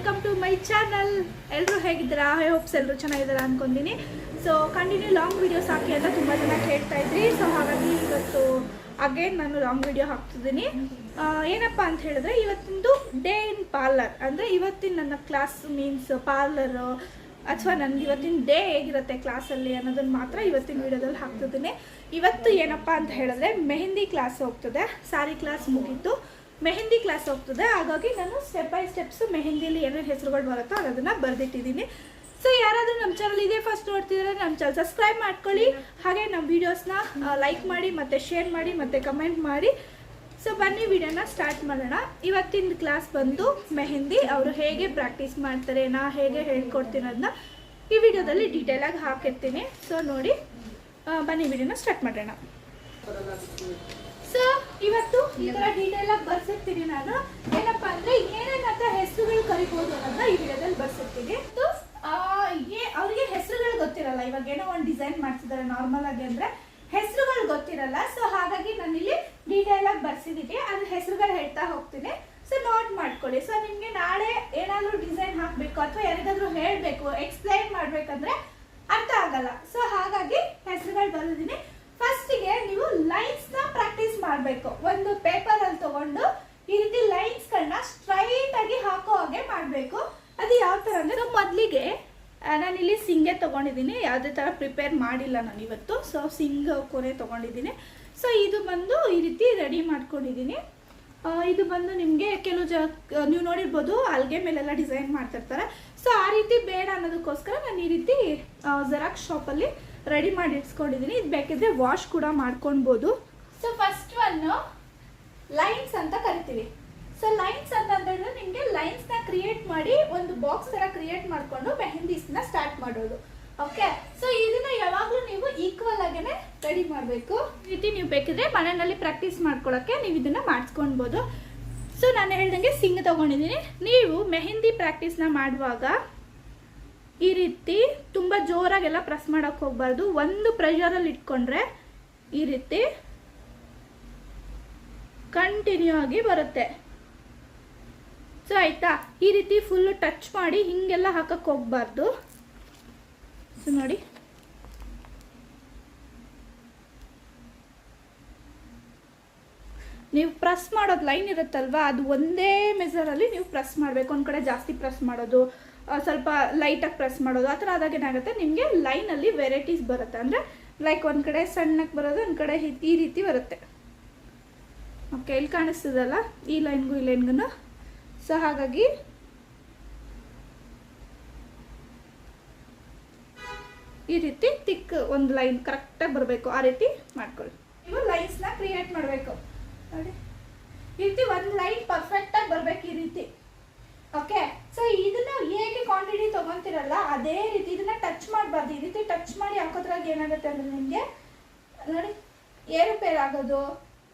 Welcome to my channel ಎಲ್ಲರೂ ಹೇಗಿದ್ದೀರಾ? I hopes ಎಲ್ಲರೂ ಚೆನ್ನಾಗಿದ್ದೀರಾ ಅನ್ಕೊಂತೀನಿ ಸೊ ಕಂಟಿನ್ಯೂ ಲಾಂಗ್ ವೀಡಿಯೋಸ್ ಹಾಕಿ ಅಂತ ತುಂಬ ಜನ ಕೇಳ್ತಾ ಇದ್ರಿ. ಸೊ ಹಾಗಾಗಿ ಇವತ್ತು ಅಗೇನ್ ನಾನು ಲಾಂಗ್ ವೀಡಿಯೋ ಹಾಕ್ತಿದ್ದೀನಿ. ಏನಪ್ಪ ಅಂತ ಹೇಳಿದ್ರೆ, ಇವತ್ತಿಂದು ಡೇ ಇನ್ ಪಾರ್ಲರ್ ಅಂದರೆ ಇವತ್ತಿನ ನನ್ನ ಕ್ಲಾಸ್ ಮೀನ್ಸ್ ಪಾರ್ಲರ್ ಅಥವಾ ನನ್ಗೆ ಇವತ್ತಿನ ಡೇ ಹೇಗಿರುತ್ತೆ ಕ್ಲಾಸಲ್ಲಿ ಅನ್ನೋದನ್ನು ಮಾತ್ರ ಇವತ್ತಿನ ವೀಡಿಯೋದಲ್ಲಿ ಹಾಕ್ತಿದ್ದೀನಿ. ಇವತ್ತು ಏನಪ್ಪ ಅಂತ ಹೇಳಿದ್ರೆ ಮೆಹಂದಿ ಕ್ಲಾಸ್ ಹೋಗ್ತದೆ. ಸಾರಿ ಕ್ಲಾಸ್ ಮುಗೀತು. ಮೆಹಂದಿ ಕ್ಲಾಸ್ ಹೋಗ್ತದೆ. ಹಾಗಾಗಿ ನಾನು ಸ್ಟೆಪ್ ಬೈ ಸ್ಟೆಪ್ಸ್ ಮೆಹಂದಿಯಲ್ಲಿ ಏನೇನು ಹೆಸರುಗಳು ಬರುತ್ತೋ ಅದನ್ನು ಬರೆದಿಟ್ಟಿದ್ದೀನಿ. ಸೊ ಯಾರಾದರೂ ನಮ್ಮ ಚಾನಲ್ ಇದೇ ಫಸ್ಟ್ ನೋಡ್ತಿದ್ರೆ ನಮ್ಮ ಚಾನಲ್ ಸಬ್ಸ್ಕ್ರೈಬ್ ಮಾಡ್ಕೊಳ್ಳಿ. ಹಾಗೆ ನಮ್ಮ ವೀಡಿಯೋಸ್ನ ಲೈಕ್ ಮಾಡಿ, ಮತ್ತು ಶೇರ್ ಮಾಡಿ, ಮತ್ತು ಕಮೆಂಟ್ ಮಾಡಿ. ಸೊ ಬನ್ನಿ ವಿಡಿಯೋನ ಸ್ಟಾರ್ಟ್ ಮಾಡೋಣ. ಇವತ್ತಿನ ಕ್ಲಾಸ್ ಬಂದು ಮೆಹಂದಿ ಅವರು ಹೇಗೆ ಪ್ರಾಕ್ಟೀಸ್ ಮಾಡ್ತಾರೆ, ನಾ ಹೇಗೆ ಹೇಳ್ಕೊಡ್ತೀನಿ ಅದನ್ನ ಈ ವಿಡಿಯೋದಲ್ಲಿ ಡೀಟೇಲಾಗಿ ಹಾಕಿರ್ತೀನಿ. ಸೊ ನೋಡಿ ಬನ್ನಿ ವಿಡಿಯೋನ ಸ್ಟಾರ್ಟ್ ಮಾಡೋಣ. ಸೊ ಇವತ್ತು ಈ ತರ ಡೀಟೇಲ್ ಆಗಿ ಬರ್ಸಿರ್ತೀನಿ ನಾನು. ಏನಪ್ಪಾ ಅಂದ್ರೆ ಏನೇನಂತ ಹೆಸರುಗಳು ಕರಿಬಹುದು ಅನ್ನೋದನ್ನ ಈ ವಿಡಿಯೋದಲ್ಲಿ ಬರ್ಸಿರ್ತೀನಿ ಮತ್ತು, ಆ, ಏ- ಅವ್ರಿಗೆ ಹೆಸರುಗಳು ಗೊತ್ತಿರಲ್ಲ ಇವಾಗ ಏನೋ ಒಂದು ಡಿಸೈನ್ ಮಾಡ್ತಿದ್ದಾರೆ ನಾರ್ಮಲ್ ಆಗಿ ಅಂದ್ರೆ ಹೆಸರುಗಳು ಗೊತ್ತಿರಲ್ಲ ಸೊ ಹಾಗಾಗಿ ನಾನು ಇಲ್ಲಿ ಡೀಟೇಲ್ ಆಗಿ ಬರ್ಸಿದ್ದೀನಿ ಅದ್ರ ಹೆಸರುಗಳು ಹೇಳ್ತಾ ಹೋಗ್ತೀನಿ ಸೊ ನೋಟ್ ಮಾಡ್ಕೊಳ್ಳಿ ಸೊ ನಿಮ್ಗೆ ನಾಳೆ ಏನಾದ್ರೂ ಡಿಸೈನ್ ಹಾಕ್ಬೇಕು ಅಥವಾ ಯಾರಿಗಾದ್ರೂ ಹೇಳ್ಬೇಕು ಎಕ್ಸ್ಪ್ಲೈನ್ ಮಾಡ್ಬೇಕಂದ್ರೆ ಅರ್ಥ ಆಗಲ್ಲ ಸೊ ಹಾಗಾಗಿ ಹೆಸರುಗಳು ಬರೆದಿದ್ದೀನಿ ಫಸ್ಟಿಗೆ ನೀವು ಲೈನ್ಸ್ನ ಪ್ರಾಕ್ಟೀಸ್ ಮಾಡಬೇಕು ಒಂದು ಪೇಪರ್ ಅಲ್ಲಿ ತಗೊಂಡು ಈ ರೀತಿ ಲೈನ್ಸ್ ಗಳನ್ನ ಸ್ಟ್ರೈಟ್ ಆಗಿ ಹಾಕೋ ಹಾಗೆ ಮಾಡಬೇಕು ಅದು ಯಾವ ತರ ಅಂದ್ರೆ ಮೊದಲಿಗೆ ನಾನಿಲ್ಲಿ ಸಿಂಗೆ ತಗೊಂಡಿದ್ದೀನಿ. ಯಾವುದೇ ಥರ ಪ್ರಿಪೇರ್ ಮಾಡಿಲ್ಲ ನಾನು ಇವತ್ತು. ಸೊ ಸಿಂಗ್ ಕೊನೆ ತಗೊಂಡಿದ್ದೀನಿ. ಸೊ ಇದು ಬಂದು ಈ ರೀತಿ ರೆಡಿ ಮಾಡ್ಕೊಂಡಿದ್ದೀನಿ. ಇದು ಬಂದು ನಿಮಗೆ ಕೆಲವು ಜ, ನೀವು ನೋಡಿರ್ಬೋದು, ಅಲ್ಗೆ ಮೇಲೆಲ್ಲ ಡಿಸೈನ್ ಮಾಡ್ತಿರ್ತಾರೆ. ಸೊ ಆ ರೀತಿ ಬೇಡ ಅನ್ನೋದಕ್ಕೋಸ್ಕರ ನಾನು ಈ ರೀತಿ ಜೆರಾಕ್ಸ್ ಶಾಪಲ್ಲಿ ರೆಡಿ ಮಾಡಿ ಇಟ್ಸ್ಕೊಂಡಿದ್ದೀನಿ. ಇದು ಬೇಕಿದ್ರೆ ವಾಶ್ ಕೂಡ ಮಾಡ್ಕೊಳ್ಬೋದು. ಸೊ ಫಸ್ಟ್ ಒನ್ನು ಲೈನ್ಸ್ ಅಂತ ಕರಿತೀವಿ. ಸೊ ಲೈನ್ಸ್ ಅಂತ ಅಂದ್ರೆ ನಿಮಗೆ ಲೈನ್ಸ್ನ ಕ್ರಿಯೇಟ್ ಮಾಡಿ ಒಂದು ಬಾಕ್ಸ್ ಥರ ಕ್ರಿಯೇಟ್ ಮಾಡಿಕೊಂಡು ಮೆಹಂದೀಸ್ನ ಸ್ಟಾರ್ಟ್ ಮಾಡೋದು. ಓಕೆ ಸೊ ಇದನ್ನ ಯಾವಾಗಲೂ ನೀವು ಈಕ್ವಲ್ ಆಗೇನೆ ರೆಡಿ ಮಾಡಬೇಕು. ರೀತಿ ನೀವು ಬೇಕಿದ್ರೆ ಮನೆಯಲ್ಲಿ ಪ್ರಾಕ್ಟೀಸ್ ಮಾಡ್ಕೊಳ್ಳೋಕ್ಕೆ ನೀವು ಇದನ್ನ ಮಾಡಿಸ್ಕೊಳ್ಬೋದು. ಸೊ ನಾನು ಹೇಳ್ದಂಗೆ ಸಿಂಗ್ ತಗೊಂಡಿದ್ದೀನಿ. ನೀವು ಮೆಹಂದಿ ಪ್ರಾಕ್ಟೀಸ್ನ ಮಾಡುವಾಗ ಈ ರೀತಿ ತುಂಬ ಜೋರಾಗೆಲ್ಲ ಪ್ರೆಸ್ ಮಾಡೋಕ್ಕೆ ಹೋಗ್ಬಾರ್ದು. ಒಂದು ಪ್ರೆಷರಲ್ಲಿ ಇಟ್ಕೊಂಡ್ರೆ ಈ ರೀತಿ ಕಂಟಿನ್ಯೂ ಆಗಿ ಬರುತ್ತೆ. ಸೊ ಆಯಿತಾ? ಈ ರೀತಿ ಫುಲ್ ಟಚ್ ಮಾಡಿ ಹಿಂಗೆಲ್ಲ ಹಾಕಕ್ಕೆ ಹೋಗ್ಬಾರ್ದು. ಸೊ ನೋಡಿ. ನೀವು ಪ್ರೆಸ್ ಮಾಡೋದು ಲೈನ್ ಇರುತ್ತಲ್ವಾ, ಅದು ಒಂದೇ ಮೆಸರಲ್ಲಿ ನೀವು ಪ್ರೆಸ್ ಮಾಡಬೇಕು. ಒಂದು ಕಡೆ ಜಾಸ್ತಿ ಪ್ರೆಸ್ ಮಾಡೋದು ಸ್ವಲ್ಪ ಲೈಟಾಗಿ ಪ್ರೆಸ್ ಮಾಡೋದು, ಆ ಥರ ಆದಾಗ ಏನಾಗುತ್ತೆ? ನಿಮಗೆ ಲೈನಲ್ಲಿ ವೆರೈಟೀಸ್ ಬರುತ್ತೆ. ಅಂದರೆ ಲೈಕ್ ಒಂದು ಕಡೆ ಸಣ್ಣಕ್ಕೆ ಬರೋದು, ಒಂದು ಕಡೆ ಈ ರೀತಿ ಬರುತ್ತೆ. ಓಕೆ ಇಲ್ಲಿ ಕಾಣಿಸ್ತದಲ್ಲ? ಈ ಲೈನ್ಗೂ ಈ ಲೈನ್ಗೂ ಸೊ ಹಾಗಾಗಿ ಈ ರೀತಿ ತಿಕ್ ಒಂದು ಲೈನ್ ಕರೆಕ್ಟಾಗಿ ಬರಬೇಕು. ಆ ರೀತಿ ಮಾಡ್ಕೊಳ್ಳಿ. ನೀವು ಲೈನ್ಸ್ನ ಕ್ರಿಯೇಟ್ ಮಾಡಬೇಕು. ನೋಡಿ. ಈ ರೀತಿ ಒಂದು ಲೈನ್ ಪರ್ಫೆಕ್ಟಾಗಿ ಬರಬೇಕು ಈ ರೀತಿ. ಓಕೆ ಸೊ ಇದನ್ನ ಹೇಗೆ ಕ್ವಾಂಟಿಟಿ ತಗೊಂತಿರಲ್ಲ, ಅದೇ ರೀತಿ ಇದನ್ನ ಟಚ್ ಮಾಡಬಾರ್ದು. ಈ ರೀತಿ ಟಚ್ ಮಾಡಿ ಹಾಕೋದ್ರಾಗ ಏನಾಗುತ್ತೆ ಅಂದ್ರೆ ನಿಮಗೆ, ನೋಡಿ, ಏರುಪೇರು ಆಗೋದು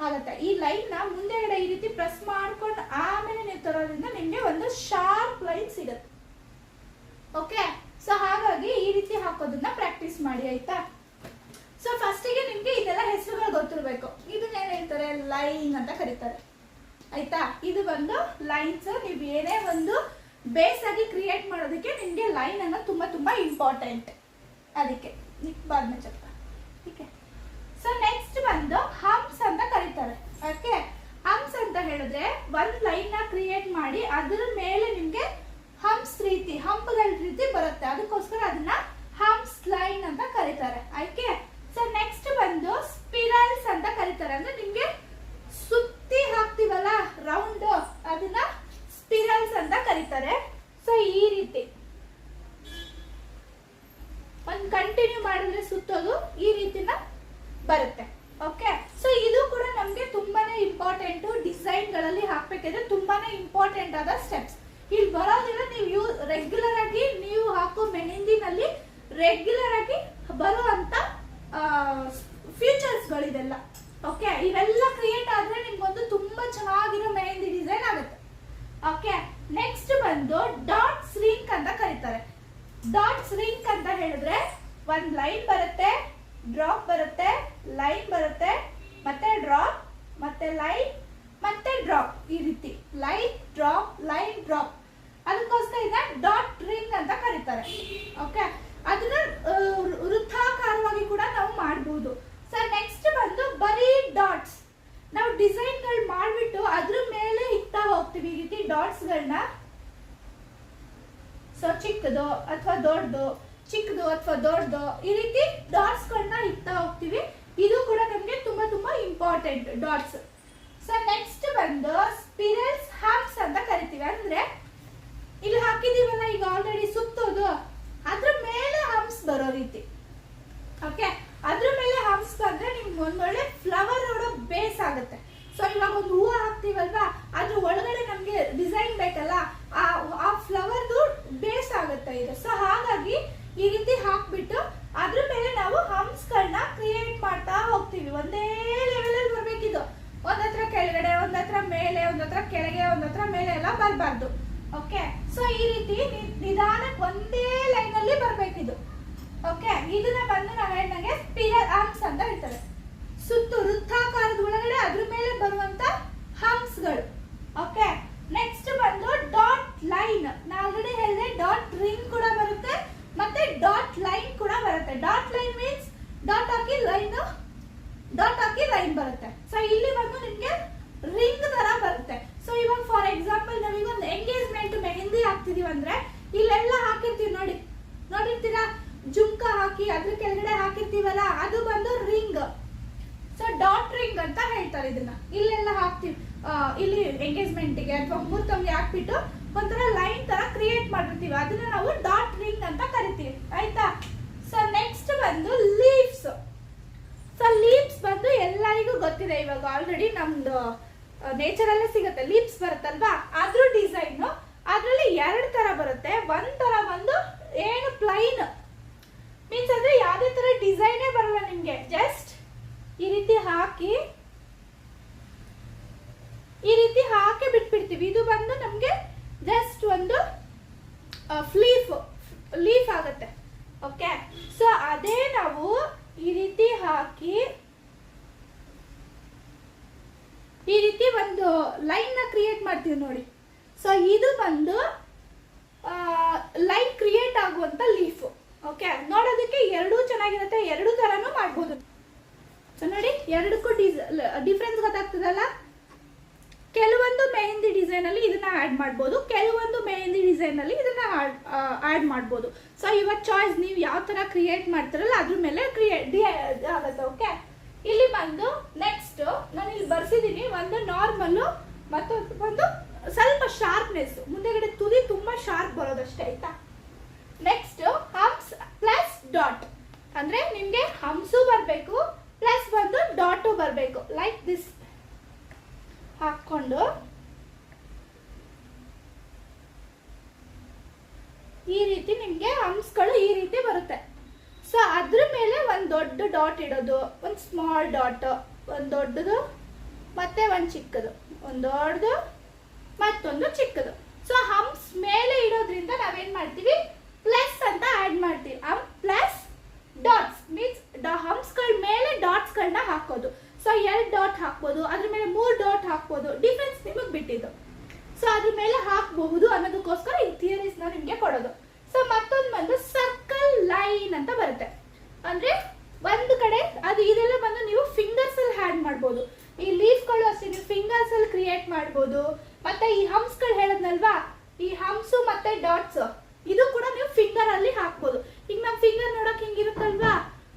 ಆಗುತ್ತೆ. ಈ ಲೈನ್ನ ಮುಂದೆಗಡೆ ಈ ರೀತಿ ಪ್ರೆಸ್ ಮಾಡ್ಕೊಂಡು ಆಮೇಲೆ ನೀವು ತರೋದ್ರಿಂದ ನಿಮಗೆ ಒಂದು ಶಾರ್ಪ್ ಲೈನ್ ಸಿಗುತ್ತೆ. ಓಕೆ ಸೊ ಹಾಗಾಗಿ ಈ ರೀತಿ ಹಾಕೋದನ್ನ ಪ್ರಾಕ್ಟೀಸ್ ಮಾಡಿ, ಆಯ್ತಾ? ಸೊ ಫಸ್ಟಿಗೆ ನಿಮ್ಗೆ ಇದೆಲ್ಲ ಹೆಸರುಗಳು ಗೊತ್ತಿರಬೇಕು. ಏನ್ ಹೇಳ್ತಾರೆ? ಲೈನ್ ಅಂತ ಕರೀತಾರೆ. ಆಯ್ತಾ? ಇದು ಬಂದು ಲೈನ್ಸ್ ನೀವು ಏನೇ ಒಂದು ಬೇಸ್ ಆಗಿ ಕ್ರಿಯೇಟ್ ಮಾಡೋದಕ್ಕೆ ನಿಮ್ಗೆ ಲೈನ್ ಅನ್ನೋದು ತುಂಬಾ ತುಂಬಾ ಇಂಪಾರ್ಟೆಂಟ್ ಅದಕ್ಕೆ ಬಾದ್ನ ಚಪ್ಪ. ಓಕೆ? ಸೊ ನೆಕ್ಸ್ಟ್ ಬಂದು ಹಂಪ್ಸ್ ಅಂತ ಕರೀತಾರೆ. ಓಕೆ ಹಂಪ್ಸ್ ಅಂತ ಹೇಳಿದ್ರೆ ಒಂದ್ ಲೈನ್ನ ಕ್ರಿಯೇಟ್ ಮಾಡಿ, ಅದ್ರ ಮೇಲೆ ನಿಮ್ಗೆ ಹಂಪ್ಸ್ ರೀತಿ, ಹಂಪ್ಗಳ ರೀತಿ ಬರುತ್ತೆ. ಅದಕ್ಕೋಸ್ಕರ ಅದನ್ನ ಹಂಪ್ಸ್ ಲೈನ್ ಅಂತ ಕರೀತಾರೆ. ಆಯ್ಕೆ ಸೊ ನೆಕ್ಸ್ಟ್ ಬಂದು ಸ್ಪಿರಲ್ಸ್ ಅಂತ ಕರೀತಾರೆ. ಅಂದ್ರೆ ನಿಮ್ಗೆ ಸುತ್ತಿ ಹಾಕ್ತಿವಲ್ಲ ರೌಂಡ್ ಅದನ್ನ ಸ್ಪಿರಲ್ಸ್ ಅಂತ ಕರೀತಾರೆ ಸೊ ಈ ರೀತಿ ಒಂದ್ ಕಂಟಿನ್ಯೂ ಮಾಡಿದ್ರೆ ಸುತ್ತೋದು ಈ ರೀತಿನ ಬರುತ್ತೆ ಓಕೆ ಸೊ ಇದು ಕೂಡ ನಮ್ಗೆ ತುಂಬಾನೇ ಇಂಪಾರ್ಟೆಂಟ್ ಡಿಸೈನ್ಗಳಲ್ಲಿ ಹಾಕ್ಬೇಕಾದ್ರೆ ತುಂಬಾನೇ ಇಂಪಾರ್ಟೆಂಟ್ ಆದ ಸ್ಟೆಪ್ಸ್ ಇಲ್ಲಿ ಬರೋದಿಲ್ಲ ನೀವು ಯೂ ರೆಗ್ಯುಲರ್ ಆಗಿ ನೀವು ಹಾಕೋ ಮೆಹಂದಿನಲ್ಲಿ ರೆಗ್ಯುಲರ್ ಆಗಿ ಬರುವಂತ ಫ್ಯೂಚರ್ಸ್ ಗಳಿದೆಲ್ಲ ಓಕೆ ಇವೆಲ್ಲ ಕ್ರಿಯೇಟ್ ಆದ್ರೆ ನಿಮ್ಗೊಂದು ತುಂಬಾ ಚೆನ್ನಾಗಿರೋ ಮೆಹಂದಿ ಡಿಸೈನ್ ಆಗುತ್ತೆ ಓಕೆ ನೆಕ್ಸ್ಟ್ ಬಂದು ಡಾಟ್ಸ್ ರಿಂಕ್ ಅಂತ ಕರೀತಾರೆ ಡಾಟ್ಸ್ ರಿಂಕ್ ಅಂತ ಹೇಳಿದ್ರೆ ಒಂದ್ ಲೈನ್ ಬರುತ್ತೆ, ಡ್ರಾಪ್ ಬರುತ್ತೆ, ಲೈನ್ ಬರುತ್ತೆ, ಮತ್ತೆ ಡ್ರಾಪ್, ಮತ್ತೆ ಲೈನ್, ಮತ್ತೆ ಡ್ರಾಪ್ ಈ ರೀತಿ. Line, drop line, drop. ಅದಕ್ಕೋಸ್ಕರ ಕರೀತಾರೆ. ಓಕೆ? ಅದನ್ನ ವೃತ್ತಾಕಾರವಾಗಿ ಕೂಡ ನಾವು ಮಾಡ್ಬೋದು. ಸರ್ ನೆಕ್ಸ್ಟ್ ಬಂದು ಬರೀ ಡಾಟ್ಸ್. ನಾವು ಡಿಸೈನ್ಗಳು ಮಾಡಿಬಿಟ್ಟು ಅದ್ರ ಮೇಲೆ ಇಕ್ತಾ ಹೋಗ್ತೀವಿ ಈ ರೀತಿ ಡಾಟ್ಸ್ಗಳನ್ನ ಸೊ ಚಿಕ್ಕದು ಅಥವಾ ದೊಡ್ಡದು, ಚಿಕ್ಕದು ಅಥವಾ ದೊಡ್ಡದು, ಈ ರೀತಿ ಡಾಟ್ಸ್ಗಳನ್ನ ಇಕ್ತಾ ಹೋಗ್ತೀವಿ. ಇದು ಕೂಡ ನಮಗೆ ತುಂಬಾ ತುಂಬಾ ಇಂಪಾರ್ಟೆಂಟ್ ಡಾಟ್ಸ್ ಸೊ ನೆಕ್ಸ್ಟ್ ಬಂದು ಸ್ಪಿರಲ್ಸ್ ಹ್ಯಾಪ್ಸ್ ಅಂತ ಕರಿತೀವಿ. ಅಂದ್ರೆ, ಇಲ್ಲಿ ಹಾಕಿದೀವಲ್ಲ ಈಗ ಆಲ್ರೆಡಿ ಸುತ್ತೋದು. ಅದ್ರ ಮೇಲೆ ಹಂಪ್ಸ್ ಬರೋ ರೀತಿ. ಓಕೆ ಅದ್ರ ಮೇಲೆ ಹಂಪ್ಸ್ ಬಂದ್ರೆ ನಿಮ್ಗೆ ಒಂದೊಳ್ಳೆ ಫ್ಲವರ್ ನೋಡೋ ಬೇಸ್ ಆಗುತ್ತೆ. ಸೊ ಇವಾಗ ಒಂದು ಹೂವು ಹಾಕ್ತೀವಲ್ವಾ? ಅದ್ರ ಒಳಗಡೆ ನಮ್ಗೆ ಡಿಸೈನ್ ಬೇಕಲ್ಲ? ಆ ಆ ಫ್ಲವರ್ದು ಬೇಸ್ ಆಗುತ್ತೆ ಇದು ಸೊ ಹಾಗಾಗಿ ಈ ರೀತಿ ಹಾಕ್ಬಿಟ್ಟು ಅದ್ರ ಮೇಲೆ ನಾವು ಹಂಪ್ಸ್ಗಳನ್ನ ಕ್ರಿಯೇಟ್ ಮಾಡ್ತಾ ಹೋಗ್ತೀವಿ ಒಂದೇ ಲೆವೆಲ್ ಅಲ್ಲಿ ಬರ್ಬೇಕಿದು ಒಂದತ್ರ ಕೆಳಗಡೆ ಒಂದತ್ರ ಮೇಲೆ ಒಂದತ್ರ ಕೆಳಗೆ ಒಂದತ್ರ ಮೇಲೆ ಎಲ್ಲ ಬರಬಾರ್ದು ಓಕೆ ಸೊ ಈ ರೀತಿ ನಿ- ನಿಧಾನಕ್ಕೆ ಒಂದೇ ಲೈನ್ ಅಲ್ಲಿ ಬರ್ಬೇಕಿದು ಓಕೆ ಇದನ್ನ ಬಂದು ನಾವು ಹೇಳಿದಂಗೆ ಸ್ಪಿರಲ್ ಆರ್ಮ್ಸ್ ಅಂತ ಹೇಳ್ತಾರೆ ಸುತ್ತು ವೃತ್ತಾಕಾರದ ಒಳಗಡೆ ಅದ್ರ ಮೇಲೆ ಬರುವಂತ ಹಂಪ್ಸ್ಗಳು ಓಕೆ ನೆಕ್ಸ್ಟ್ ಬಂದು ಡಾಟ್ ಲೈನ್ ನಾ ಆಲ್ರೆಡಿ ಹೇಳಿದೆ ಡಾಟ್ ರಿಂಗ್ ಕೂಡ ಬರುತ್ತೆ ಮತ್ತೆ ಡಾಟ್ ಲೈನ್ ಕೂಡ ಬರುತ್ತೆ ಡಾಟ್ ಲೈನ್ ಮೀನ್ಸ್ ಡಾಟ್ ಹಾಕಿ ಲೈನ್ ಲೈನ್ ಬರುತ್ತೆ. ಸೊ ಇಲ್ಲಿ ಬಂದು ನಿಮ್ಗೆ ರಿಂಗ್ ತರ ಬರುತ್ತೆ. ಸೊ ಇವಾಗ ಫಾರ್ ಎಕ್ಸಾಂಪಲ್ ನಾವೀಗ ಒಂದು ಎಂಗೇಜ್ಮೆಂಟ್ ಮೆಹಂದಿ ಹಾಕ್ತಿದೀವಿ ಅಂದ್ರೆ, ಇಲ್ಲೆಲ್ಲ ಹಾಕಿರ್ತೀವಿ ನೋಡಿ. ನೋಡಿರ್ತೀರಾ? ಜುಮ್ಕ ಹಾಕಿ, ಅದ್ರ ಕೆಳಗಡೆ ಹಾಕಿರ್ತೀವಲ್ಲ, ಅದು ಬಂದು ರಿಂಗ್ ಸೊ ಡಾಟ್ ರಿಂಗ್ ಅಂತ ಹೇಳ್ತಾರೆ ಇದನ್ನ. ಇಲ್ಲೆಲ್ಲ ಹಾಕ್ತಿವಿ. ಇಲ್ಲಿ ಇಲ್ಲಿ ಎಂಗೇಜ್ಮೆಂಟ್ಗೆ ಅಥವಾ ಮುಹೂರ್ತಂಗೆ ಹಾಕ್ಬಿಟ್ಟು ಒಂಥರ ಲೈನ್ ತರ ಕ್ರಿಯೇಟ್ ಮಾಡಿರ್ತೀವಿ ಅದನ್ನ ನಾವು ಡಾಟ್ ರಿಂಗ್ ಅಂತ ಕರಿತೀವಿ ಆಯ್ತಾ ಸೊ ನೆಕ್ಸ್ಟ್ ಬಂದು ಲೀವ್ಸ್ ಸೊ ಲೀವ್ಸ್ ಬಂದು ಎಲ್ಲರಿಗೂ ಗೊತ್ತಿದೆ ಇವಾಗ ಆಲ್ರೆಡಿ ನಮ್ದು ನೇಚರ್ ಅಲ್ಲೇ ಸಿಗುತ್ತೆ. ಲೀಪ್ಸ್ ಬರುತ್ತಲ್ವಾ? ಅದ್ರ ಡಿಸೈನ್ ಅದರಲ್ಲಿ ಎರಡು ತರ ಬರುತ್ತೆ. ಒಂದ್ ತರ ಬಂದು ಏನು ಪ್ಲೈನ್ ಮೀನ್ಸ್ ಅಂದ್ರೆ ಯಾವ್ದೇ ತರ ಡಿಸೈನೇ ಬರಲ್ಲ ನಿಮ್ಗೆ. ಜಸ್ಟ್ ಈ ರೀತಿ ಹಾಕಿ, ಈ ರೀತಿ ಹಾಕಿ ಬಿಟ್ಬಿಡ್ತೀವಿ. ಇದು ಬಂದು ನಮ್ಗೆ ಜಸ್ಟ್ ಒಂದು ಫ್ಲೀಫ್ ಲೀಫ್ ಆಗುತ್ತೆ. ಓಕೆ ಸೊ ಅದೇ ನಾವು ಈ ರೀತಿ ಹಾಕಿ ಈ ರೀತಿ ಒಂದು ಲೈನ್ನ ಕ್ರಿಯೇಟ್ ಮಾಡ್ತೀವಿ ನೋಡಿ. ಸೊ ಇದು ಬಂದು ಲೈನ್ ಕ್ರಿಯೇಟ್ ಆಗುವಂಥ ಲೀಫ್ ಓಕೆ ನೋಡೋದಕ್ಕೆ ಎರಡೂ ಚೆನ್ನಾಗಿರುತ್ತೆ, ಎರಡೂ ಥರನೂ ಮಾಡ್ಬೋದು. ಸೊ ನೋಡಿ, ಎರಡಕ್ಕೂ ಡಿಫ್ರೆನ್ಸ್ ಗೊತ್ತಾಗ್ತದಲ್ಲ? ಕೆಲವೊಂದು ಮೆಹಂದಿ ಡಿಸೈನ್ ಅಲ್ಲಿ ಇದನ್ನ ಆಡ್ ಮಾಡ್ಬೋದು, ಕೆಲವೊಂದು ಮೆಹಂದಿ ಡಿಸೈನ್ ಅಲ್ಲಿ ಇದನ್ನ ಆಡ್ ಮಾಡ್ಬೋದು. ಸೊ ಇವಾಗ ಚಾಯ್ಸ್ ನೀವು ಯಾವ ತರ ಕ್ರಿಯೇಟ್ ಮಾಡ್ತಾರಲ್ಲ, ಅದ್ರ ಮೇಲೆ ಕ್ರಿಯೇಟ್ ಆಗುತ್ತೆ ಓಕೆ ಇಲ್ಲಿ ಬಂದು ನೆಕ್ಸ್ಟ್ ನಾನು ಇಲ್ಲಿ ಬರ್ಸಿದೀನಿ, ಒಂದು ನಾರ್ಮಲ್ಲು ಮತ್ತೊಂದು ಒಂದು ಸ್ವಲ್ಪ ಶಾರ್ಪ್ನೆಸ್ ಮುಂದೆಗಡೆ ತುದಿ ತುಂಬಾ ಶಾರ್ಪ್ ಬರೋದಷ್ಟೇ, ಆಯ್ತಾ? ನೆಕ್ಸ್ಟ್ ಹಂಪ್ಸ್ ಪ್ಲಸ್ ಡಾಟ್ ಅಂದ್ರೆ ನಿಮ್ಗೆ ಹಂಸು ಬರಬೇಕು ಪ್ಲಸ್ ಬಂದು ಡಾಟು ಬರಬೇಕು. ಲೈಕ್ ದಿಸ್ ಹಾಕೊಂಡು ಈ ರೀತಿ ನಿಮ್ಗೆ ಹಂಪ್ಸ್ಗಳು ಈ ರೀತಿ ಬರುತ್ತೆ. ಸೊ ಅದ್ರ ಮೇಲೆ ಒಂದು ದೊಡ್ಡ ಡಾಟ್ ಇಡೋದು, ಒಂದು ಸ್ಮಾಲ್ ಡಾಟ್ ಒಂದು ದೊಡ್ಡದು ಮತ್ತೆ ಒಂದು ಚಿಕ್ಕದು. ಒಂದು ದೊಡ್ಡದು, ಮತ್ತೊಂದು ಚಿಕ್ಕದು. ಸೊ ಹಂಪ್ಸ್ ಮೇಲೆ ಇಡೋದ್ರಿಂದ ನಾವೇನ್ ಮಾಡ್ತೀವಿ? ಪ್ಲಸ್ ಅಂತ ಆಡ್ ಮಾಡ್ತೀವಿ. ಹಂಪ್ ಪ್ಲಸ್ ಡಾಟ್ಸ್ ಮೀನ್ಸ್ ಹಂಪ್ಸ್ಗಳ ಮೇಲೆ ಡಾಟ್ಸ್ಗಳನ್ನ ಹಾಕೋದು. ಸೊ ಎರಡು ಡಾಟ್ ಹಾಕ್ಬೋದು, ಅದ್ರ ಮೇಲೆ ಮೂರು ಡಾಟ್ ಹಾಕ್ಬೋದು. ಡಿಫ್ರೆನ್ಸ್ ನಿಮಗೆ ಬಿಟ್ಟಿದ್ದು. ಸೊ ಅದ್ರ ಮೇಲೆ ಹಾಕಬಹುದು ಅನ್ನೋದಕ್ಕೋಸ್ಕರ ಈ ಥಿಯರೀಸ್ನ ನಿಮ್ಗೆ ಕೊಡೋದು. ಸೊ ಮತ್ತೊಂದು ಬಂದು ಸರ್ಕಲ್ ಲೈನ್ ಅಂತ ಬರುತ್ತೆ. ಅಂದ್ರೆ, ಒಂದು ಕಡೆ, ಅದು ಇದೆಲ್ಲ ಬಂದು ನೀವು ಫಿಂಗರ್ಸ್ ಅಲ್ಲಿ ಹ್ಯಾಂಡ್ ಮಾಡ್ಬೋದು ಈ ಲೀಫ್ಗಳು ಅಷ್ಟೇ ನೀವು ಫಿಂಗರ್ಸ್ ಅಲ್ಲಿ ಕ್ರಿಯೇಟ್ ಮಾಡ್ಬೋದು. ಮತ್ತೆ ಈ ಹಂಪ್ಸ್ಗಳು ಹೇಳದ್ನಲ್ವಾ? ಈ ಹಂಸು ಮತ್ತೆ ಡಾಟ್ಸ್ ಇದು ಕೂಡ ನೀವು ಫಿಂಗರ್ ಅಲ್ಲಿ ಹಾಕ್ಬೋದು ಈಗ ನಮ್ಮ ಫಿಂಗರ್ ನೋಡಕ್ ಹಿಂಗಿರುತ್ತಲ್ವಾ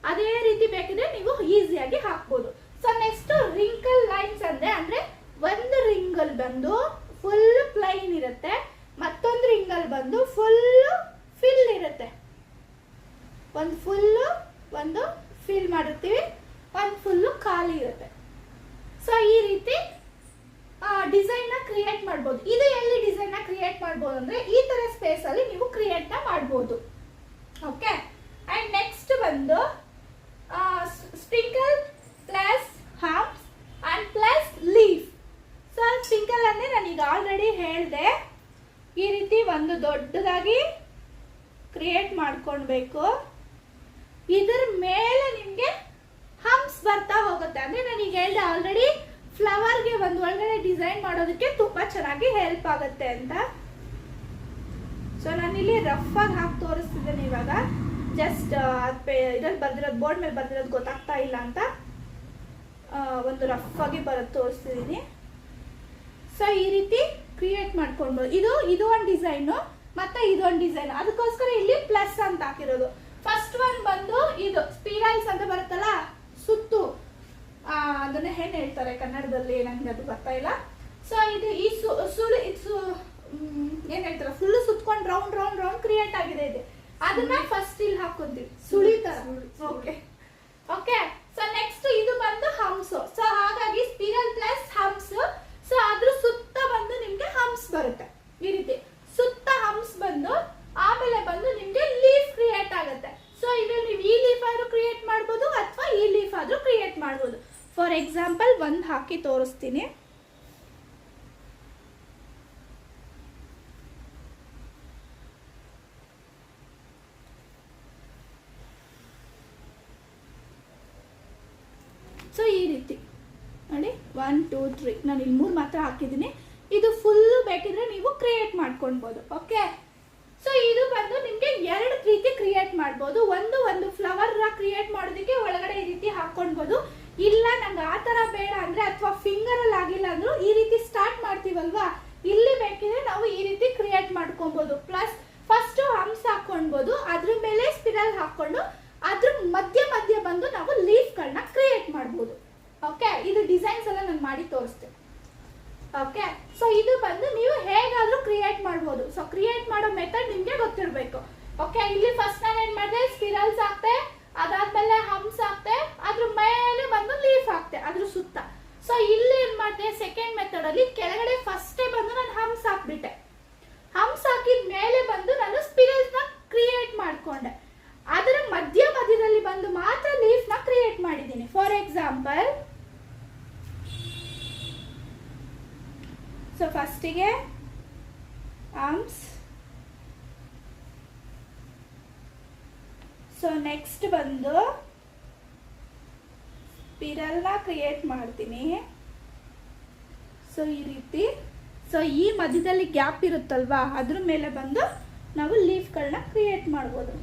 ಅದೇ ರೀತಿ ಬೇಕಿದ್ರೆ ನೀವು ಈಸಿಯಾಗಿ ಹಾಕ್ಬೋದು ಸೊ ನೆಕ್ಸ್ಟ್ ರಿಂಕಲ್ ಲೈನ್ಸ್ ಅಂದ್ರೆ ಅಂದ್ರೆ ಒಂದು ರಿಂಗ್ ಅಲ್ಲಿ ಬಂದು ಫುಲ್ ಪ್ಲೈನ್ ಇರುತ್ತೆ ಮತ್ತೊಂದು ರಿಂಗ್ ಅಲ್ಲಿ ಬಂದು ಫುಲ್ ಫಿಲ್ ಇರುತ್ತೆ ಒಂದು ಫುಲ್ಲು ಒಂದು ಫಿಲ್ ಮಾಡಿರ್ತೀವಿ ಒಂದು ಫುಲ್ಲು ಖಾಲಿ ಇರುತ್ತೆ ಸೊ ಈ ರೀತಿ ಡಿಸೈನ್ನ ಕ್ರಿಯೇಟ್ ಮಾಡ್ಬೋದು. ಇದು ಎಲ್ಲಿ ಡಿಸೈನ್ನ ಕ್ರಿಯೇಟ್ ಮಾಡ್ಬೋದು ಅಂದ್ರೆ ಈ ತರ ಸ್ಪೇಸ್ ಅಲ್ಲಿ ನೀವು ಕ್ರಿಯೇಟ್ನ ಮಾಡ್ಬೋದು. ಓಕೆ ಅಂಡ್ ನೆಕ್ಸ್ಟ್ ಬಂದು sprinkle plus arms and plus leaf so sprinkle ಅಂದ್ರೆ ನಾನೀಗ ಆಲ್ರೆಡಿ ಹೇಳಿದೆ. ಈ ರೀತಿ ಒಂದು ದೊಡ್ಡದಾಗಿ ಕ್ರಿಯೇಟ್ ಮಾಡ್ಕೊಳ್ಬೇಕು. ಇದರ ಮೇಲೆ ನಿಮಗೆ ಹಂಪ್ಸ್ ಬರ್ತಾ ಹೋಗುತ್ತೆ. ಅಂದ್ರೆ ನಾನೀಗ ಹೇಳ್ದೆ ಆಲ್ರೆಡಿ ಫ್ಲವರ್ಗೆ ಒಂದು ಒಳಗಡೆ ಡಿಸೈನ್ ಮಾಡೋದಕ್ಕೆ ತುಂಬಾ ಚೆನ್ನಾಗಿ ಹೆಲ್ಪ್ ಆಗುತ್ತೆ ಅಂತ. ಸೊ ನಾನು ನಾನಿಲ್ಲಿ ರಫ್ ಆಗಿ ಹಾಕಿ ತೋರಿಸ್ತಿದ್ದೇನೆ ಇವಾಗ. ಜಸ್ಟ್ ಇದ್ರಲ್ಲಿ ಬರ್ದಿರೋದು, ಬೋರ್ಡ್ ಮೇಲೆ ಬರ್ದಿರೋದು ಗೊತ್ತಾಗ್ತಾ ಇಲ್ಲ ಅಂತ ಒಂದು ರಫ್ ಆಗಿ ಬರೋದು ತೋರಿಸ್ತಿದ್ದೀನಿ. ಸೊ ಈ ರೀತಿ ಕ್ರಿಯೇಟ್ ಮಾಡ್ಕೊಳ್ಬೋದು. ಇದು ಇದು ಒಂದು ಡಿಸೈನು, ಮತ್ತೆ ಇದೊಂದು ಡಿಸೈನ್. ಅದಕ್ಕೋಸ್ಕರ ಇಲ್ಲಿ ಪ್ಲಸ್ ಅಂತ ಹಾಕಿರೋದು. ಫಸ್ಟ್ ಒನ್ ಬಂದು ಇದು ಸ್ಪೀರಲ್ಸ್ ಅಂತ ಬರುತ್ತಲ್ಲ, ಸುತ್ತು. ಅದನ್ನ ಹೆಣ್ಣು ಹೇಳ್ತಾರೆ ಕನ್ನಡದಲ್ಲಿ ನನಗೆ ಅದು ಬರ್ತಾ ಇಲ್ಲ. ಸೊ ಇದು ಈ ಸು ಸುಳು ಇದು ಏನ್ ಹೇಳ್ತಾರೆ ಫುಲ್ ಸುತ್ಕೊಂಡು ರೌಂಡ್ ರೌಂಡ್ ರೌಂಡ್ ಕ್ರಿಯೇಟ್ ಆಗಿದೆ ಇದೆ. ಅದನ್ನ ಫಸ್ಟ್ ಇಲ್ಲಿ ಹಾಕೊಂತೀವಿ. ಸುಳಿ ತರ. ಓಕೆ ಸೊ ನೆಕ್ಸ್ಟ್ ಇದು ಬಂದು ಹಂಸ್ ಸೊ ಹಾಗಾಗಿ ಸ್ಪಿರಲ್ ಪ್ಲಸ್ ಹಂಸ್ ಸೊ ಅದ್ರ ಸುತ್ತ ಬಂದು ನಿಮ್ಗೆ ಹಂಸ್ ಬರುತ್ತೆ ಈ ರೀತಿ ಸುತ್ತ ಹಂಸ್ ಬಂದು ಆಮೇಲೆ ಬಂದು ನಿಮ್ಗೆ ಲೀಫ್ ಕ್ರಿಯೇಟ್ ಆಗುತ್ತೆ ಸೊ ಇದು ನೀವು ಈ ಲೀಫ್ ಆದ್ರೂ ಕ್ರಿಯೇಟ್ ಮಾಡ್ಬೋದು ಅಥವಾ ಈ ಲೀಫ್ ಆದ್ರೂ ಕ್ರಿಯೇಟ್ ಮಾಡ್ಬೋದು ಫಾರ್ ಎಕ್ಸಾಂಪಲ್ ಒಂದು ಹಾಕಿ ತೋರಿಸ್ತೀನಿ ಸೊ ಈ ರೀತಿ. ನೋಡಿ ಒನ್ ಟೂ ತ್ರೀ ನಾನು ಇಲ್ಲಿ ಮೂರು ಮಾತ್ರ ಹಾಕಿದ್ದೀನಿ. ಇದು ಫುಲ್ಲು ಬೇಕಿದ್ರೆ ನೀವು ಕ್ರಿಯೇಟ್ ಮಾಡ್ಕೊಳ್ಬೋದು. ಓಕೆ ಸೊ ಇದು ಬಂದು ನಿಮಗೆ ಎರಡು ರೀತಿ ಕ್ರಿಯೇಟ್ ಮಾಡ್ಬೋದು. ಒಂದು ಒಂದು ಫ್ಲವರ್ ಕ್ರಿಯೇಟ್ ಮಾಡೋದಕ್ಕೆ ಒಳಗಡೆ ಈ ರೀತಿ ಹಾಕ್ಕೊಳ್ಬೋದು. ಇಲ್ಲ, ನಂಗೆ ಆ ಥರ ಬೇಡ ಅಂದರೆ ಅಥವಾ ಫಿಂಗರಲ್ಲಿ ಆಗಿಲ್ಲ ಅಂದರೂ ಈ ರೀತಿ ಸ್ಟಾರ್ಟ್ ಮಾಡ್ತೀವಲ್ವಾ? ಇಲ್ಲಿ ಬೇಕಿದ್ರೆ ನಾವು ಈ ರೀತಿ ಕ್ರಿಯೇಟ್ ಮಾಡ್ಕೊಬೋದು ಪ್ಲಸ್ ಫಸ್ಟ್ ಹಂಸ್ ಹಾಕ್ಕೊಳ್ಬೋದು. ಅದ್ರ ಮೇಲೆ ಸ್ಪಿರಲ್ ಹಾಕೊಂಡು ಅದ್ರ ಮಧ್ಯ ಮಧ್ಯ ಬಂದು ನಾವು ಲೀಫ್ಗಳನ್ನ ಕ್ರಿಯೇಟ್ ಮಾಡ್ಬೋದು ಓಕೆ ಇದು ಡಿಸೈನ್ಸ್ ಎಲ್ಲ ನಾನು ಮಾಡಿ ತೋರಿಸ್ತೇನೆ. ಓಕೆ ಸೊ ಇದು ಬಂದು ನೀವು ಹೇಗಾದ್ರೂ ಕ್ರಿಯೇಟ್ ಮಾಡ್ಬೋದು. ಸೊ ಕ್ರಿಯೇಟ್ ಮಾಡೋ ಮೆಥಡ್ ನಿಮಗೆ ಗೊತ್ತಿರಬೇಕು. ಓಕೆ ಇಲ್ಲಿ ಫಸ್ಟ್ ನಾನು ಏನು ಮಾಡಿದೆ? ಸ್ಪಿರಲ್ಸ್ ಹಾಕ್ತೆ ಅದಾದ್ಮೇಲೆ ಹಂಸ್ ಹಾಕ್ತೆ ಅದ್ರ ಮೇಲೆ ಬಂದು ಲೀಫ್ ಹಾಕ್ತೆ ಅದ್ರ ಸುತ್ತ. ಸೊ ಇಲ್ಲಿ ಏನು ಮಾಡಿದೆ? ಸೆಕೆಂಡ್ ಮೆಥಡ್ ಅಲ್ಲಿ ಕೆಳಗಡೆ ಫಸ್ಟೇ ಬಂದು ನಾನು ಹಂಪ್ಸ್ ಹಾಕ್ಬಿಟ್ಟೆ. ಹಂಸ್ ಹಾಕಿದ ಮೇಲೆ ಬಂದು ನಾನು ಸ್ಪಿರಲ್ಸ್ನ ಕ್ರಿಯೇಟ್ ಮಾಡ್ಕೊಂಡೆ. ಅದರ ಮಧ್ಯ ಮಧ್ಯದಲ್ಲಿ ಬಂದು ಮಾತ್ರ ಲೀಫ್ನ ಕ್ರಿಯೇಟ್ ಮಾಡಿದ್ದೀನಿ. ಫಾರ್ ಎಕ್ಸಾಂಪಲ್ ಸೊ ಫಸ್ಟಿಗೆ ಆರ್ಮ್ಸ್ ಸೊ ನೆಕ್ಸ್ಟ್ ಬಂದು ಸ್ಪಿರಲ್ನ ಕ್ರಿಯೇಟ್ ಮಾಡ್ತೀನಿ. ಸೊ ಈ ರೀತಿ. ಸೊ ಈ ಮಧ್ಯದಲ್ಲಿ ಗ್ಯಾಪ್ ಇರುತ್ತಲ್ವಾ, ಅದ್ರ ಮೇಲೆ ಬಂದು ನಾವು ಲೀಫ್ಗಳನ್ನ ಕ್ರಿಯೇಟ್ ಮಾಡ್ಬೋದು.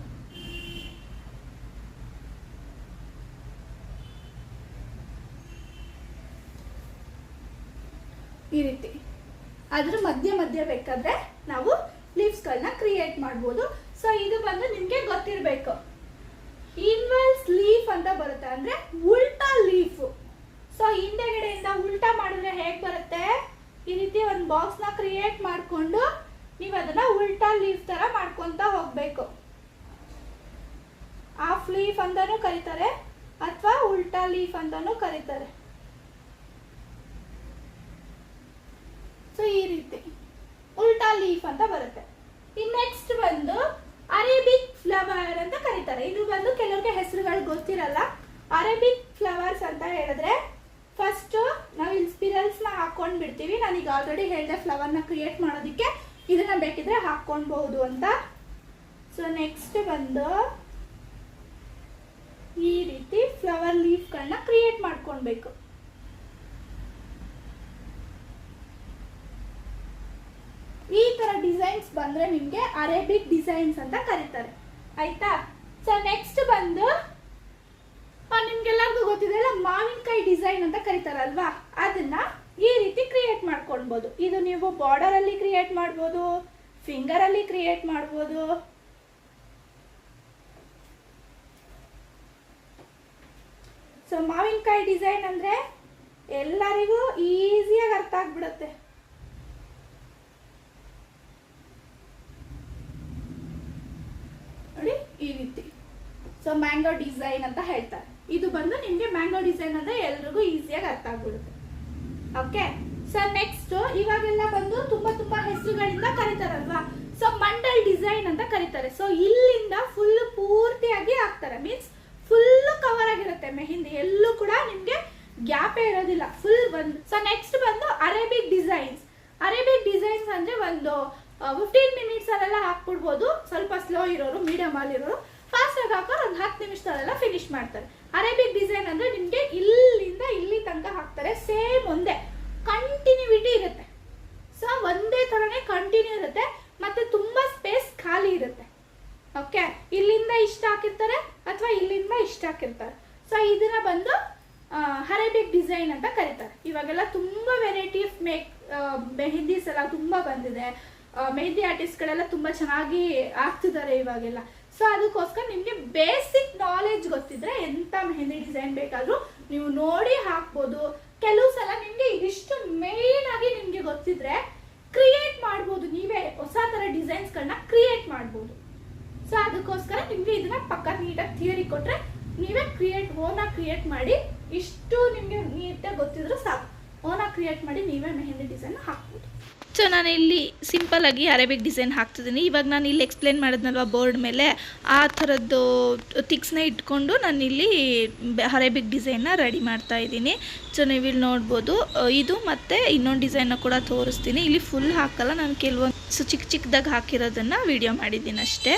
ಈ ರೀತಿ. ಅದ್ರ ಮಧ್ಯ ಮಧ್ಯ ಬೇಕಾದ್ರೆ ನಾವು ಲೀವ್ಸ್ಗಳನ್ನ ಕ್ರಿಯೇಟ್ ಮಾಡ್ಬೋದು. ಸೊ ಇದು ಬಂದು ನಿಮ್ಗೆ ಗೊತ್ತಿರಬೇಕು. ಇನ್ವರ್ಸ್ ಲೀಫ್ ಅಂತ ಬರುತ್ತೆ. ಅಂದ್ರೆ ಉಲ್ಟಾ ಲೀಫ್ ಸೊ ಹಿಂದೆಗಡೆಯಿಂದ ಉಲ್ಟಾ ಮಾಡಿದ್ರೆ ಹೇಗ್ ಬರುತ್ತೆ? ಈ ರೀತಿ ಒಂದು ಬಾಕ್ಸ್ನ ಕ್ರಿಯೇಟ್ ಮಾಡ್ಕೊಂಡು ನೀವು ಅದನ್ನ ಉಲ್ಟಾ ಲೀಫ್ ತರ ಮಾಡ್ಕೊಂತ ಹೋಗ್ಬೇಕು. ಆಫ್ ಲೀಫ್ ಅಂತಾನೂ ಕರೀತಾರೆ, ಅಥವಾ ಉಲ್ಟಾ ಲೀಫ್ ಅಂತಾನೂ ಕರೀತಾರೆ. ಸೊ ಈ ರೀತಿ. ಉಲ್ಟಾ ಲೀಫ್ ಅಂತ ಬರುತ್ತೆ. ಇನ್ ನೆಕ್ಸ್ಟ್ ಬಂದು ಅರೇಬಿಕ್ ಫ್ಲವರ್ ಅಂತ ಕರೀತಾರೆ. ಇದು ಬಂದು ಕೆಲವರಿಗೆ ಹೆಸರುಗಳು ಗೊತ್ತಿರಲ್ಲ. ಅರೇಬಿಕ್ ಫ್ಲವರ್ಸ್ ಅಂತ ಹೇಳಿದ್ರೆ ಫಸ್ಟ್ ನಾವು ಇಲ್ಲಿ ನ ಹಾಕೊಂಡ್ ಬಿಡ್ತೀವಿ ನಾನೀಗ ಆಲ್ರೆಡಿ ಹೇಳಿದೆ ಫ್ಲವರ್ನ ಕ್ರಿಯೇಟ್ ಮಾಡೋದಕ್ಕೆ ಇದನ್ನ ಬೇಕಿದ್ರೆ ಹಾಕ್ಕೊಳ್ಬಹುದು ಅಂತ. ಸೊ ನೆಕ್ಸ್ಟ್ ಬಂದು ಈ ರೀತಿ ಫ್ಲವರ್ ಲೀಫ್ಗಳನ್ನ ಕ್ರಿಯೇಟ್ ಮಾಡ್ಕೊಳ್ಬೇಕು ಈ ತರ ಡಿಸೈನ್ಸ್ ನಿಮಗೆ ಅರೇಬಿಕ್ ಡಿಸೈನ್ಸ್ ಅಂತ ಕರೀತಾರೆ. ಆಯ್ತಾ? ಸೊ ನೆಕ್ಸ್ಟ್ ಬಂದು ನಿಮ್ಗೆಲ್ಲರಿಗೂ ಗೊತ್ತಿದೆ ಅಲ್ಲ, ಮಾವಿನಕಾಯಿ ಡಿಸೈನ್ ಅಂತ ಕರೀತಾರಲ್ವಾ? ಅದನ್ನ ಈ ರೀತಿ ಕ್ರಿಯೇಟ್ ಮಾಡ್ಕೊಳ್ಬೋದು. ಇದು ನೀವು ಬಾರ್ಡರ್ ಅಲ್ಲಿ ಕ್ರಿಯೇಟ್ ಮಾಡ್ಬೋದು ಫಿಂಗರ್ ಅಲ್ಲಿ ಕ್ರಿಯೇಟ್ ಮಾಡ್ಬೋದು. ಸೊ ಮಾವಿನಕಾಯಿ ಡಿಸೈನ್ ಅಂದ್ರೆ ಎಲ್ಲರಿಗೂ ಈಸಿಯಾಗಿ ಅರ್ಥ ಆಗ್ಬಿಡುತ್ತೆ ನೋಡಿ ಈ ರೀತಿ. ಸೊ ಮ್ಯಾಂಗೋ ಡಿಸೈನ್ ಅಂತ ಹೇಳ್ತಾರೆ. ಇದು ಬಂದು ನಿಮಗೆ ಮ್ಯಾಂಗೋ ಡಿಸೈನ್ ಅಂದ್ರೆ ಎಲ್ರಿಗೂ ಈಸಿಯಾಗಿ ಅರ್ಥ ಆಗ್ಬಿಡುತ್ತೆ. ಓಕೆ ಸೊ ನೆಕ್ಸ್ಟ್ ಇವಾಗೆಲ್ಲ ಬಂದು ತುಂಬಾ ತುಂಬಾ ಹೆಸರುಗಳಿಂದ ಕರೀತಾರಲ್ವಾ? ಸೊ ಮಂಡಲ್ ಡಿಸೈನ್ ಅಂತ ಕರೀತಾರೆ. ಸೊ ಇಲ್ಲಿಂದ ಫುಲ್ ಪೂರ್ತಿಯಾಗಿ ಹಾಕ್ತಾರೆ. ಮೀನ್ಸ್ ಫುಲ್ ಕವರ್ ಆಗಿರುತ್ತೆ ಮೆಹಿಂದಿ. ಎಲ್ಲೂ ಕೂಡ ನಿಮ್ಗೆ ಗ್ಯಾಪೇ ಇರೋದಿಲ್ಲ. ಫುಲ್ ಬಂದು. ಸೊ ನೆಕ್ಸ್ಟ್ ಬಂದು ಅರೇಬಿಕ್ ಡಿಸೈನ್ಸ್ ಅರೇಬಿಕ್ ಡಿಸೈನ್ಸ್ ಅಂದ್ರೆ ಒಂದು ಫಿಫ್ಟೀನ್ ಮಿನಿಟ್ಸ್ ಅಲ್ಲೆಲ್ಲ ಹಾಕ್ಬಿಡ್ಬೋದು. ಸ್ವಲ್ಪ ಸ್ಲೋ ಇರೋರು ಮೀಡಿಯಂ ಅಲ್ಲಿ ಇರೋರು. ಫಾಸ್ಟ್ ಆಗಿ ಹಾಕೋರು ಒಂದು ಹತ್ತು ನಿಮಿಷದಲ್ಲೆಲ್ಲ ಫಿನಿಶ್ ಮಾಡ್ತಾರೆ. ಅರೇಬಿಕ್ ಡಿಸೈನ್ ಅಂದ್ರೆ ನಿಮಗೆ ಇಲ್ಲಿಂದ ಇಲ್ಲಿ ತನಕ ಹಾಕ್ತಾರೆ ಸೇಮ್ ಒಂದೇ. ಕಂಟಿನ್ಯೂವಿಟಿ ಇರುತ್ತೆ. ಸೊ ಒಂದೇ ತರನೇ ಕಂಟಿನ್ಯೂ ಇರುತ್ತೆ. ಮತ್ತೆ ತುಂಬಾ ಸ್ಪೇಸ್ ಖಾಲಿ ಇರುತ್ತೆ. ಓಕೆ ಇಲ್ಲಿಂದ ಇಷ್ಟ ಹಾಕಿರ್ತಾರೆ ಅಥವಾ ಇಲ್ಲಿಂದ ಇಷ್ಟ ಹಾಕಿರ್ತಾರೆ. ಸೊ ಇದನ್ನ ಬಂದು ಹರೇಬಿಕ್ ಡಿಸೈನ್ ಅಂತ ಕರೀತಾರೆ. ಇವಾಗೆಲ್ಲ ತುಂಬ ವೆರೈಟಿ ಆಫ್ ಮೇಕ್ ಮೆಹಂದೀಸ್ ಎಲ್ಲ ತುಂಬ ಬಂದಿದೆ. ಮೆಹಂದಿ ಆರ್ಟಿಸ್ಟ್ಗಳೆಲ್ಲ ತುಂಬ ಚೆನ್ನಾಗಿ ಆಗ್ತಿದ್ದಾರೆ ಇವಾಗೆಲ್ಲ. ಸೊ ಅದಕ್ಕೋಸ್ಕರ ನಿಮಗೆ ಬೇಸಿಕ್ ನಾಲೆಜ್ ಗೊತ್ತಿದ್ರೆ ಎಂಥ ಮೆಹಂದಿ ಡಿಸೈನ್ ಬೇಕಾದರೂ ನೀವು ನೋಡಿ ಹಾಕ್ಬೋದು. ಕೆಲವು ಸಲ ನಿಮಗೆ ಇದಿಷ್ಟು ಮೇನ್ ಆಗಿ ನಿಮಗೆ ಗೊತ್ತಿದ್ರೆ ಕ್ರಿಯೇಟ್ ಮಾಡ್ಬೋದು. ನೀವೇ ಹೊಸ ಥರ ಡಿಸೈನ್ಸ್ಗಳನ್ನ ಕ್ರಿಯೇಟ್ ಮಾಡ್ಬೋದು. ಸೊ ಅದಕ್ಕೋಸ್ಕರ ನಿಮಗೆ ಇದನ್ನ ಪಕ್ಕ ನೀಟಾಗಿ ಥಿಯರಿ ಕೊಟ್ರೆ ನೀವೇ ಕ್ರಿಯೇಟ್ ಓನಾಗಿ ಕ್ರಿಯೇಟ್ ಮಾಡಿ ಇಷ್ಟು ನಿಮಗೆ ನೀಟಾಗಿ ಗೊತ್ತಿದ್ರೆ ಸಾಕು. ಓನಾಗಿ ಕ್ರಿಯೇಟ್ ಮಾಡಿ ನೀವೇ ಮೆಹಂದಿ ಡಿಸೈನ್ ಹಾಕ್ಬೋದು. ಸೊ ನಾನು ಇಲ್ಲಿ ಸಿಂಪಲ್ಲಾಗಿ ಅರೇಬಿಕ್ ಡಿಸೈನ್ ಹಾಕ್ತಿದ್ದೀನಿ. ಇವಾಗ ನಾನು ಇಲ್ಲಿ ಎಕ್ಸ್ಪ್ಲೇನ್ ಮಾಡಿದ್ನಲ್ವ ಬೋರ್ಡ್ ಮೇಲೆ? ಆ ಥರದ್ದು ಥಿಕ್ಸ್ನ ಇಟ್ಕೊಂಡು ನಾನು ಇಲ್ಲಿ ಅರೇಬಿಕ್ ಡಿಸೈನ್ನ ರೆಡಿ ಮಾಡ್ತಾ ಇದ್ದೀನಿ. ಸೊ ನೀವು ಇಲ್ಲಿ ನೋಡ್ಬೋದು ಇದು ಮತ್ತು ಇನ್ನೊಂದು ಡಿಸೈನ್ನ ಕೂಡ ತೋರಿಸ್ತೀನಿ. ಇಲ್ಲಿ ಫುಲ್ ಹಾಕಲ್ಲ. ನಾನು ಕೆಲವೊಂದು, ಸೊ ಚಿಕ್ಕ ಚಿಕ್ಕದಾಗಿ ಹಾಕಿರೋದನ್ನು ವಿಡಿಯೋ ಮಾಡಿದ್ದೀನಿ ಅಷ್ಟೇ.